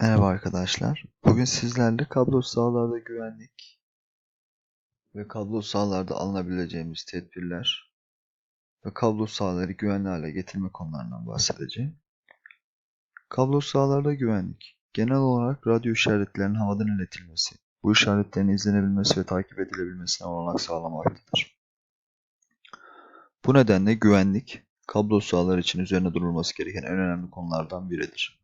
Merhaba arkadaşlar. Bugün sizlerle kablosuz ağlarda güvenlik ve kablosuz ağlarda alınabileceğimiz tedbirler ve kablosuz ağları güvenli hale getirme konularından bahsedeceğim. Kablosuz ağlarda güvenlik genel olarak radyo işaretlerinin havadan iletilmesi, bu işaretlerin izlenebilmesi ve takip edilebilmesine olanak sağlamaktadır. Bu nedenle güvenlik, kablosuz ağlar için üzerine durulması gereken en önemli konulardan biridir.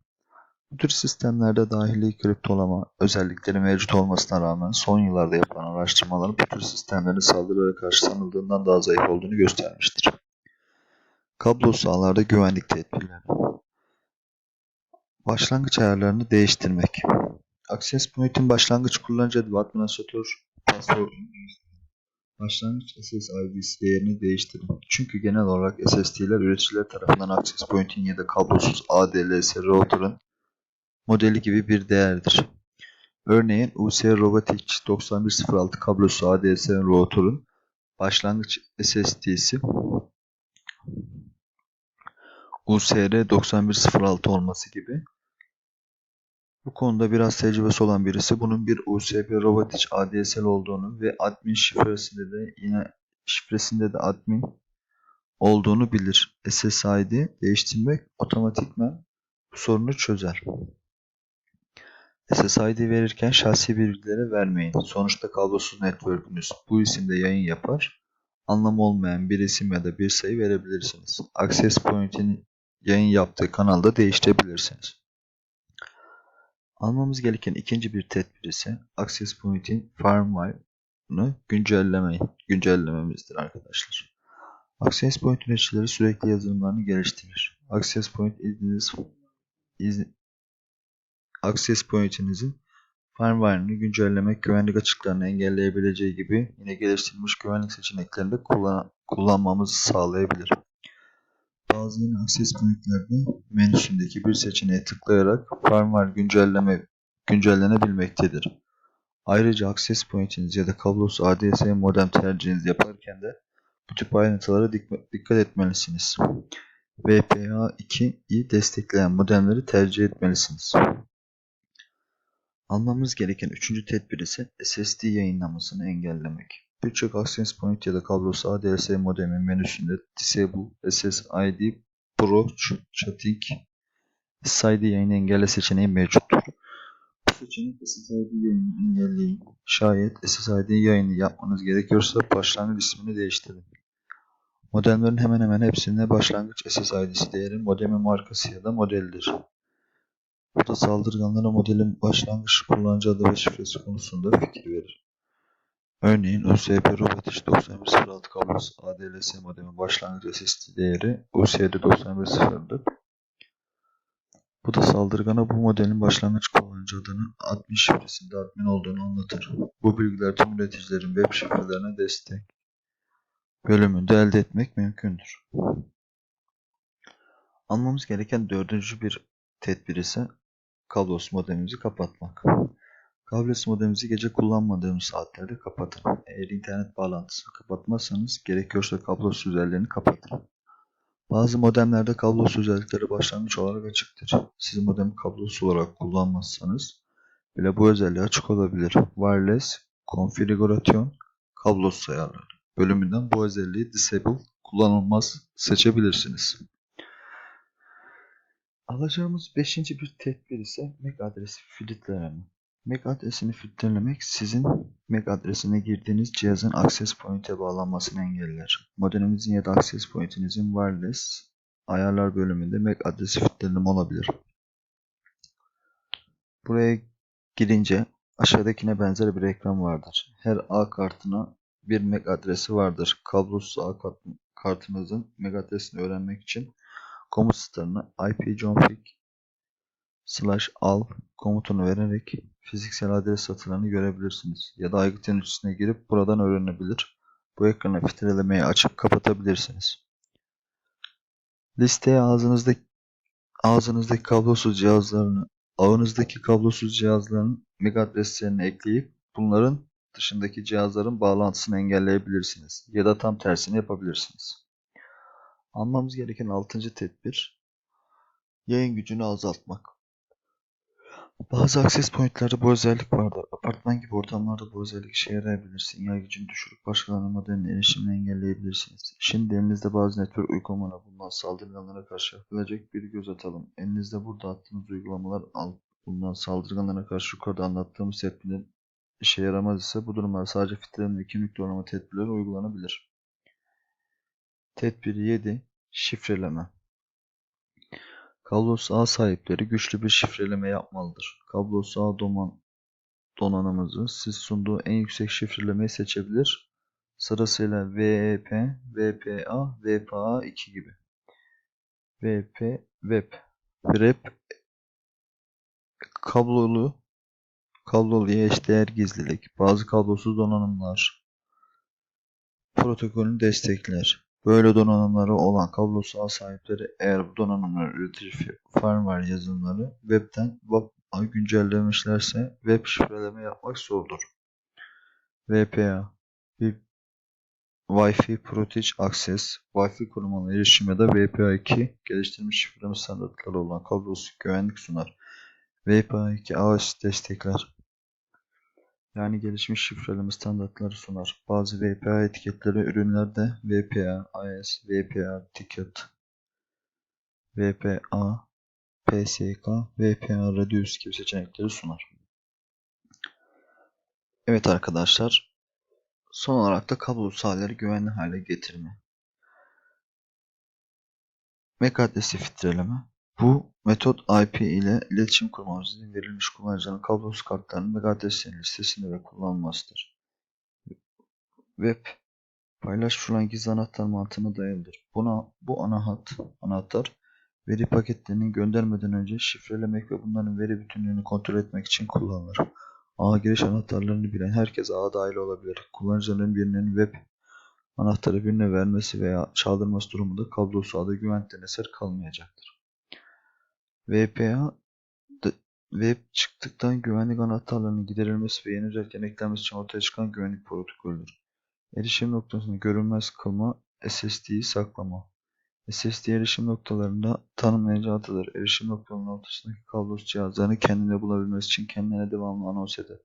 Bu tür sistemlerde dahili kriptolama özellikleri mevcut olmasına rağmen son yıllarda yapılan araştırmaların bu tür sistemlerin saldırılara karşı sanıldığından daha zayıf olduğunu göstermiştir. Kablosuz ağlarda güvenlik tedbirleri. Başlangıç ayarlarını değiştirmek. Access Point'in başlangıç kullanıcı adı administratör değiştirin. Başlangıç SSID'si değerini değiştirin. Çünkü genel olarak SSD'ler üreticiler tarafından Access Point'in ya da kablosuz ADLS router'ın modeli gibi bir değerdir. Örneğin UC Robotic 9106 kablosu ADS router'ın başlangıç SSD'si USR 9106 olması gibi. Bu konuda biraz tecrübesi olan birisi bunun bir USB Robotic ADSL olduğunu ve admin şifresinde de yine şifresinde de admin olduğunu bilir. SSID değiştirmek otomatikman bu sorunu çözer. SSID verirken şahsi bilgileri vermeyin. Sonuçta kablosuz network'ünüz bu isimde yayın yapar. Anlamı olmayan bir isim ya da bir sayı verebilirsiniz. Access Point'in yayın yaptığı kanalda değiştirebilirsiniz. Almamız gereken ikinci bir tedbir ise Access Point'in firmware'ını güncelleme, güncellememizdir arkadaşlar. Access Point üreticileri sürekli yazılımlarını geliştirir. Access Point izniniz, iz, Access Point'inizin firmware'ını güncellemek güvenlik açıklarını engelleyebileceği gibi yine geliştirilmiş güvenlik seçeneklerini de kullan kullanmamızı sağlayabilir. Bazı yeni Access Point'lerde menüsündeki bir seçeneğe tıklayarak firmware güncelleme güncellenebilmektedir. Ayrıca Access Point'iniz ya da kablosuz ADS modem tercihinizi yaparken de bu tip ayrıntılara dikkat etmelisiniz. VPA2'yi destekleyen modemleri tercih etmelisiniz. Almamız gereken üçüncü tedbir ise SSD yayınlamasını engellemek. Birçok Access Point ya da kablosuz ADS modemin menüsünde Disable SSID Pro Chatting SSID yayını engelle seçeneği mevcuttur. Bu seçenek SSID yayını engelleyin. Şayet SSID yayını yapmanız gerekiyorsa başlangıç ismini değiştirin. Modemlerin hemen hemen hepsinde başlangıç SSID'si değeri modemin markası ya da modelidir. Bu da saldırganlara modelin başlangıç kullanıcı adı ve şifresi konusunda fikir verir. Örneğin USB Robotics 9106 kablosu ADLS modemin başlangıç SSD değeri USD 9104'dür. Bu da saldırgana bu modelin başlangıç kullanıcı adının admin şifresinde admin olduğunu anlatır. Bu bilgiler tüm üreticilerin web şifrelerine destek bölümünde elde etmek mümkündür. Almamız gereken dördüncü bir tedbir ise kablosuz modemimizi kapatmak. Kablosuz modemimizi gece kullanmadığımız saatlerde kapatın. Eğer internet bağlantısını kapatmazsanız gerekiyorsa kablosuz özelliklerini kapatın. Bazı modemlerde kablosuz özellikleri başlangıç olarak açıktır. Siz modemi kablosuz olarak kullanmazsanız bile bu özelliği açık olabilir. Wireless konfigürasyon kablosuz ayarları bölümünden bu özelliği disable kullanılmaz seçebilirsiniz. Alacağımız beşinci bir tedbir ise MAC adresi filtreleme. MAC adresini filtrelemek sizin MAC adresine girdiğiniz cihazın access point'e bağlanmasını engeller. Modeminizin ya da access point'inizin wireless ayarlar bölümünde MAC adresi filtreleme olabilir. Buraya girince aşağıdakine benzer bir ekran vardır. Her A kartına bir MAC adresi vardır. Kablosuz A kartınızın MAC adresini öğrenmek için komut starına ipconfig al komutunu vererek fiziksel adres satırlarını görebilirsiniz. Ya da aygıt yöneticisine girip buradan öğrenebilir. Bu ekranı filtrelemeyi açıp kapatabilirsiniz. Listeye ağzınızdaki, ağzınızdaki kablosuz cihazlarını, ağınızdaki kablosuz cihazların MAC adreslerini ekleyip bunların dışındaki cihazların bağlantısını engelleyebilirsiniz. Ya da tam tersini yapabilirsiniz. Almamız gereken 6. tedbir yayın gücünü azaltmak. Bazı access pointlerde bu özellik vardır. Apartman gibi ortamlarda bu özellik işe yarayabilir. Sinyal gücünü düşürüp başkalarının modeline erişimini engelleyebilirsiniz. Şimdi elinizde bazı network uygulamaları bulunan saldırganlara karşı yapılacak bir göz atalım. Elinizde burada attığınız uygulamalar al- bulunan saldırganlara karşı yukarıda anlattığımız tedbirler işe yaramaz ise bu durumlarda sadece filtreleme ve kimlik doğrulama tedbirleri uygulanabilir. Tedbir 7. Şifreleme Kablosuz ağ sahipleri güçlü bir şifreleme yapmalıdır. Kablosuz ağ doman donanımınızın siz sunduğu en yüksek şifrelemeyi seçebilir. Sırasıyla VEP, VPA, VPA2 gibi. VP, Web, Wrap, kablolu, kabloluya eşdeğer gizlilik, bazı kablosuz donanımlar protokolünü destekler. Böyle donanımları olan kablosuz ağ sahipleri eğer bu donanımlar üretici firmware yazılımları webten WAP güncellemişlerse web şifreleme yapmak zordur. VPA Wi-Fi Protege Access, Wi-Fi korumalı erişim ya da VPA2 geliştirilmiş şifreleme standartları olan kablosuz güvenlik sunar. VPA2 AOS destekler. Yani gelişmiş şifreleme standartları sunar. Bazı VPA etiketleri ürünlerde VPA, AES, VPA Ticket, VPA, PSK, VPA Reduce gibi seçenekleri sunar. Evet arkadaşlar, son olarak da kablosuz halleri güvenli hale getirme. MAC adresi filtreleme. Bu metot IP ile iletişim kurmamız için verilmiş kullanıcıların kablosuz kartlarının adreslerinin listesinde ve kullanılmasıdır. Web paylaşılan gizli anahtar mantığına dayalıdır. Buna bu ana hat, anahtar veri paketlerinin göndermeden önce şifrelemek ve bunların veri bütünlüğünü kontrol etmek için kullanılır. Ağ giriş anahtarlarını bilen herkes ağa dahil olabilir. Kullanıcıların birinin web anahtarı birine vermesi veya çaldırması durumunda kablosuz ağda güvenlikten eser kalmayacaktır. VPA web çıktıktan güvenlik anahtarlarının giderilmesi ve yeni özelliklerin eklenmesi için ortaya çıkan güvenlik protokolüdür. Erişim noktasını görünmez kılma, SSD'yi saklama. SSD erişim noktalarında tanımlayıcı adıdır. Erişim noktalarının ortasındaki kablosuz cihazlarını kendine bulabilmesi için kendine devamlı anons eder.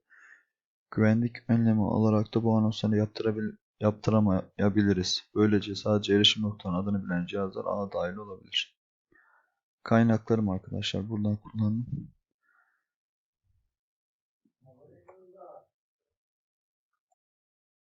Güvenlik önlemi olarak da bu anonsları yaptırabil yaptıramayabiliriz. Böylece sadece erişim noktalarının adını bilen cihazlar ağa dahil olabilir. Kaynaklarım arkadaşlar buradan kullanın.